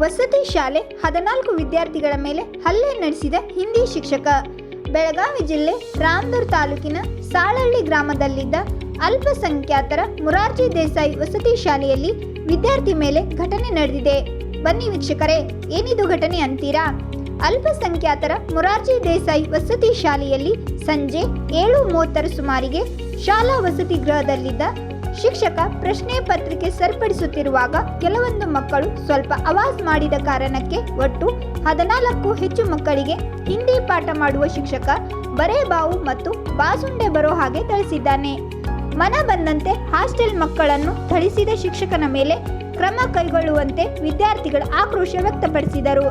ವಸತಿ ಶಾಲೆ ಹದಿನಾಲ್ಕು ವಿದ್ಯಾರ್ಥಿಗಳ ಮೇಲೆ ಹಲ್ಲೆ ನಡೆಸಿದ ಹಿಂದಿ ಶಿಕ್ಷಕ. ಬೆಳಗಾವಿ ಜಿಲ್ಲೆ ರಾಮದೂರ್ ತಾಲೂಕಿನ ಸಾಳಹಳ್ಳಿ ಗ್ರಾಮದಲ್ಲಿದ್ದ ಅಲ್ಪಸಂಖ್ಯಾತರ ಮುರಾರ್ಜಿ ದೇಸಾಯಿ ವಸತಿ ಶಾಲೆಯಲ್ಲಿ ವಿದ್ಯಾರ್ಥಿ ಮೇಲೆ ಘಟನೆ ನಡೆದಿದೆ. ಬನ್ನಿ ವೀಕ್ಷಕರೇ, ಏನಿದು ಘಟನೆ ಅಂತೀರಾ? ಅಲ್ಪಸಂಖ್ಯಾತರ ಮುರಾರ್ಜಿ ದೇಸಾಯಿ ವಸತಿ ಶಾಲೆಯಲ್ಲಿ ಸಂಜೆ ಏಳು ಮೂವತ್ತರ ಸುಮಾರಿಗೆ ಶಾಲಾ ವಸತಿ ಗೃಹದಲ್ಲಿದ್ದ ಶಿಕ್ಷಕ ಪ್ರಶ್ನೆ ಪತ್ರಿಕೆ ಸರಿಪಡಿಸುತ್ತಿರುವಾಗ ಕೆಲವೊಂದು ಮಕ್ಕಳು ಸ್ವಲ್ಪ ಅವಾಜ್ ಮಾಡಿದ ಕಾರಣಕ್ಕೆ ಒಟ್ಟು ಹದಿನಾಲ್ಕು ಹೆಚ್ಚು ಮಕ್ಕಳಿಗೆ ಹಿಂದಿ ಪಾಠ ಮಾಡುವ ಶಿಕ್ಷಕ ಬರೇ ಬಾವು ಮತ್ತು ಬಾಸುಂಡೆ ಬರೋ ಹಾಗೆ ಥಳಿಸಿದ್ದಾನೆ. ಮನ ಬಂದಂತೆ ಹಾಸ್ಟೆಲ್ ಮಕ್ಕಳನ್ನು ಥಳಿಸಿದ ಶಿಕ್ಷಕನ ಮೇಲೆ ಕ್ರಮ ಕೈಗೊಳ್ಳುವಂತೆ ವಿದ್ಯಾರ್ಥಿಗಳ ಆಕ್ರೋಶ ವ್ಯಕ್ತಪಡಿಸಿದರು.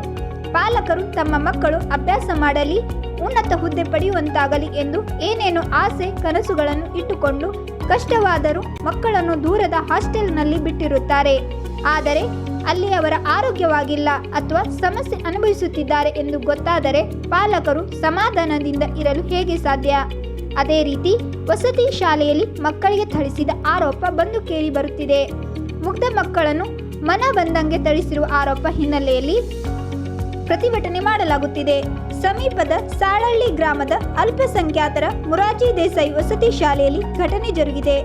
ಪಾಲಕರು ತಮ್ಮ ಮಕ್ಕಳು ಅಭ್ಯಾಸ ಮಾಡಲಿ ಉನ್ನತ ಹುದ್ದೆ ಪಡೆಯುವಂತಾಗಲಿ ಎಂದು ಏನೇನು ಆಸೆ ಕನಸುಗಳನ್ನು ಇಟ್ಟುಕೊಂಡು ಕಷ್ಟವಾದರೂ ಮಕ್ಕಳನ್ನು ದೂರದ ಹಾಸ್ಟೆಲ್ನಲ್ಲಿ ಬಿಟ್ಟಿರುತ್ತಾರೆ. ಆದರೆ ಅಲ್ಲಿ ಅವರ ಆರೋಗ್ಯವಾಗಿಲ್ಲ ಅಥವಾ ಸಮಸ್ಯೆ ಅನುಭವಿಸುತ್ತಿದ್ದಾರೆ ಎಂದು ಗೊತ್ತಾದರೆ ಪಾಲಕರು ಸಮಾಧಾನದಿಂದ ಇರಲು ಹೇಗೆ ಸಾಧ್ಯ? ಅದೇ ರೀತಿ ವಸತಿ ಶಾಲೆಯಲ್ಲಿ ಮಕ್ಕಳಿಗೆ ಥಳಿಸಿದ ಆರೋಪ ಬಂದು ಕೇಳಿ ಬರುತ್ತಿದೆ. ಮುಗ್ಧ ಮಕ್ಕಳನ್ನು ಮನ ಬಂದಂಗೆ ಥಳಿಸಿರುವ ಆರೋಪ ಹಿನ್ನೆಲೆಯಲ್ಲಿ ಪ್ರತಿಭಟನೆ ಮಾಡಲಾಗುತ್ತಿದೆ. ಸಮೀಪದ ಸಾಳಹಳ್ಳಿ ಗ್ರಾಮದ ಅಲ್ಪಸಂಖ್ಯಾತರ ಮುರಾಜಿ ದೇಸಾಯಿ ವಸತಿ ಶಾಲೆಯಲ್ಲಿ ಘಟನೆ ಜರುಗಿದೆ.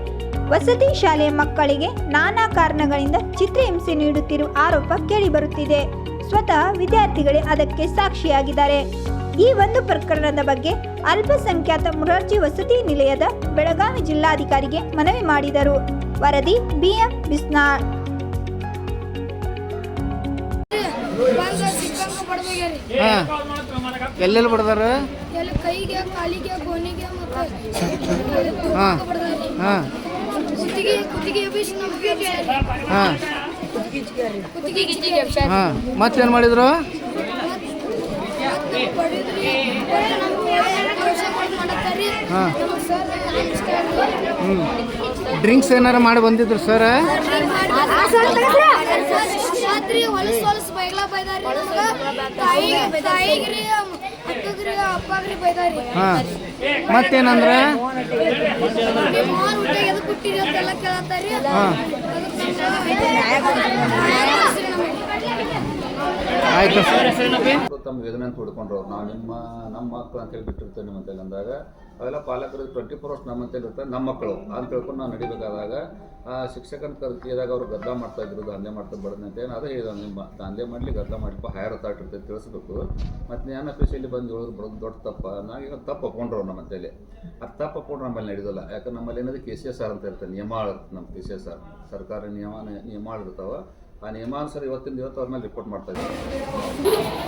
ವಸತಿ ಶಾಲೆಯ ಮಕ್ಕಳಿಗೆ ನಾನಾ ಕಾರಣಗಳಿಂದ ಚಿತ್ರಹಿಂಸೆ ನೀಡುತ್ತಿರುವ ಆರೋಪ ಕೇಳಿಬರುತ್ತಿದೆ. ಸ್ವತಃ ವಿದ್ಯಾರ್ಥಿಗಳೇ ಅದಕ್ಕೆ ಸಾಕ್ಷಿಯಾಗಿದ್ದಾರೆ. ಈ ಒಂದು ಪ್ರಕರಣದ ಬಗ್ಗೆ ಅಲ್ಪಸಂಖ್ಯಾತ ಮುರಾರ್ಜಿ ವಸತಿ ನಿಲಯದ ಬೆಳಗಾವಿ ಜಿಲ್ಲಾಧಿಕಾರಿಗೆ ಮನವಿ ಮಾಡಿದರು. ವರದಿ ಬಿಎಂ ಬಿಸ್ನಾಳ್. ಹಾಂ. ಎಲ್ಲೆಲ್ಲಿ ಬಡ್ದಾರ? ಮತ್ತೇನ್ ಕೈಗೆ ಕಾಲಿಗೆ ಗೋನಿಗೆ ಮತ್ತೆ ಹಾ. ಹಾಂ. ಕುತ್ತಿಗೆ ಕುತ್ತಿಗೆ ಮತ್ತೇನು ಮಾಡಿದ್ರು? ಹಾ. ಹ್ಞೂ ಡ್ರಿಂಕ್ಸ್ ಏನಾರ ಮಾಡಿ ಬಂದಿದ್ರು ಸರ್ ರಾತ್ರಿ ಹೊಲಸ್ ಹೊಲಸ್ ಬೈಗ್ಲಾ ಬೈದಾರಿ ತಾಯಿಗ್ರಿ ಅಕ್ಕಗ್ರಿ ಅಪ್ಪಗ್ರಿ ಬೈದಾರಿ ಹಾಂ ಮತ್ತೇನಂದ್ರೆ ನಿಮ್ಮ ಊಟ ಎದಕ್ ಅಂತೆಲ್ಲ ಕೇಳತ್ತಾರಿ ಹಾಂ ಆಯ್ತು. ತಮ್ಮ ವೇದನೆ ಅಂತ ನಾವು ನಿಮ್ಮ ನಮ್ಮ ಮಕ್ಕಳು ಅಂತೇಳಿ ಬಿಟ್ಟಿರ್ತೇವೆ ನಿಮ್ಮ ಅಂತೇಳಿ ಅಂದಾಗ, ಅವೆಲ್ಲ ಪಾಲಕರು ಟ್ವೆಂಟಿ ಫೋರ್ ಅವರ್ಸ್ ನಮ್ಮ ಇರ್ತಾರೆ ನಮ್ಮ ಮಕ್ಕಳು ಅಂತ ತಿಳ್ಕೊಂಡು ನಾವು ನಡಿಬೇಕಾದಾಗ ಶಿಕ್ಷಕನ ಕರ್ತಿದಾಗ ಅವರು ಗದ್ದ ಮಾಡ್ತಾ ಇದ್ರು, ದಂಧೆ ಮಾಡ್ತಾ ಬಡನೆ ಅಂತ ಏನು ಅದೇ ಹೇಳಿದ ನಿಮ್ಮ ದಂಧೆ ಮಾಡಲಿ ಗದ್ದ ಮಾಡಿಪ್ಪ ಹೈಯರ್ ಅಥಾರಿಟಿ ಇರ್ತೈತೆ ತಿಳಿಸ್ಬೇಕು. ಮತ್ತು ಜ್ಞಾನ ಆಫೀಸಲ್ಲಿ ಬಂದು ಹೇಳೋದು ಬರೋದು ದೊಡ್ಡ ತಪ್ಪ. ನಾವು ಈಗ ತಪ್ಪು ಒಪ್ಕೊಂಡ್ರು ನಮ್ಮ ಅಂತೇಳಿ ಅದು ತಪ್ಪು ಒಪ್ಕೊಂಡ್ರೆ ನಮ್ಮಲ್ಲಿ ನಡೆಯೋದಿಲ್ಲ ಯಾಕಂದ್ರೆ ನಮ್ಮಲ್ಲಿ ಏನಾದ್ರು ಕೆ ಸಿ ಎಸ್ ಆರ್ ಅಂತ ಇರ್ತದೆ ನಿಯಮ ಇರುತ್ತೆ ನಮ್ಮ ಕೆ ಸಿ ಎಸ್ ಆರ್ ಸರ್ಕಾರಿ ನಿಯಮ ನಿಯಮ ಇರ್ತಾವೆ. ಆ ನಿಯಮಾನುಸಾರ ಇವತ್ತಿನ ಇವತ್ತು ಅವ್ರ ಮೇಲೆ ರಿಪೋರ್ಟ್ ಮಾಡ್ತಾ ಇದ್ದೀನಿ.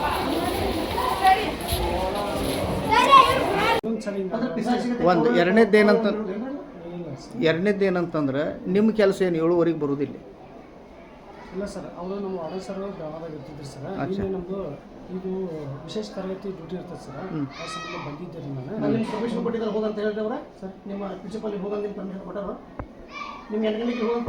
ಒಂದು ಎರಡನೇದ್ದು ಏನಂತ ಎರಡನೇದ್ದು ಏನಂತಂದ್ರೆ ನಿಮ್ಮ ಕೆಲಸ ಏನು ಏಳುವರೆಗೆ ಬರುವುದಿಲ್ಲ ಇಲ್ಲ ಸರ್ ಅವರು ನಮ್ಮ ವಾರ್ಡನ್ ಸರ್ ಗ್ರಾಮದಾಗಿರ್ತಿದ್ರು ಇರ್ತಿದ್ರು ಸರ್. ಇಲ್ಲಿ ನಮ್ಮದು ಇದು ವಿಶೇಷ ತರಗತಿ ಡ್ಯೂಟಿ ಇರ್ತದೆ ಸರ್. ಆ ಸಂಬಂಧ ಬಂದಿದ್ದೆ ರೀ ನಾನು. ನಿಮ್ಮ ಪರ್ಮಿಷನ್ ಕೊಟ್ಟಿದ್ದಾರೆ ಹೋಗಂತ ಹೇಳಿದ್ರೆ ಅವರ? ಸರ್. ನಿಮ್ಮ ಪ್ರಿನ್ಸಿಪಲ್ ಹೋಗಂತ ನಿಮ್ಮ ಪರ್ಮಿಷನ್ ಕೊಟ್ಟಾರ? ನಿಮ್ಗೆ ಎಂಟು ಗಂಟೆಗೆ ಹೋಗಂತ